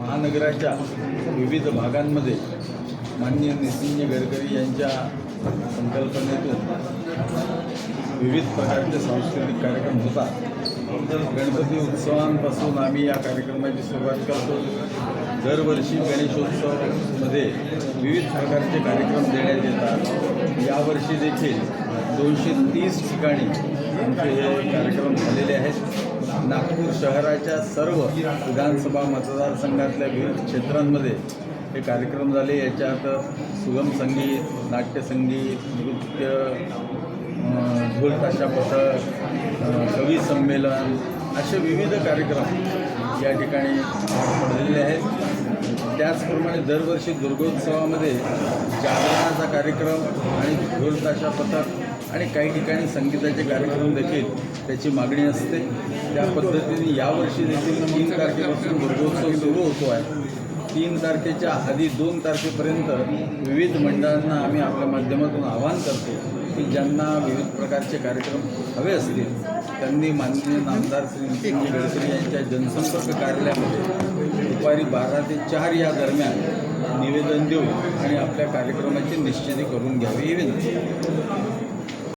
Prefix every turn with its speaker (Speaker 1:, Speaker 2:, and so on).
Speaker 1: महानगराच्या विविध भागांमध्ये माननीय नितीन गडकरी यांच्या संकल्पनेतून विविध प्रकारचे सांस्कृतिक कार्यक्रम होतात. गणपती उत्सवांपासून आम्ही या कार्यक्रमाची सुरुवात करतो. दरवर्षी गणेशोत्सवमध्ये विविध प्रकारचे कार्यक्रम देण्यात येतात. यावर्षी देखील दोनशे तीस ठिकाणी आमचे हे कार्यक्रम झालेले आहेत. नागपूर शहराच्या सर्व विधानसभा मतदारसंघातल्या विविध क्षेत्रांमध्ये हे कार्यक्रम झाले. याच्यात सुगम संगीत नाट्यसंगीत नृत्य अं, ढोल ताशा पथक कवी संमेलन असे विविध कार्यक्रम या ठिकाणी पडलेले आहेत. त्याचप्रमाणे दरवर्षी दुर्गोत्सवामध्ये जागरणाचा कार्यक्रम आणि ढोल ताशा पथक आणि काही ठिकाणी संगीताचे कार्यक्रम देखील त्याची मागणी असते. त्या पद्धतीने यावर्षी देखील तीन तारखेपासून दुर्गोत्सव सुरू होतो आहे तीन तारखेच्या आधी दोन तारखेपर्यंत विविध मंडळांना आम्ही आपल्या माध्यमातून आवाहन करतो की ज्यांना विविध प्रकारचे कार्यक्रम हवे असतील त्यांनी माननीय नामदार श्री नितीनजी गडकरी यांच्या जनसंपर्क कार्यालयामध्ये दुपारी बारा ते चार या दरम्यान निवेदन देऊ आणि आपल्या कार्यक्रमाची निश्चिती करून घ्यावी ही विनंती.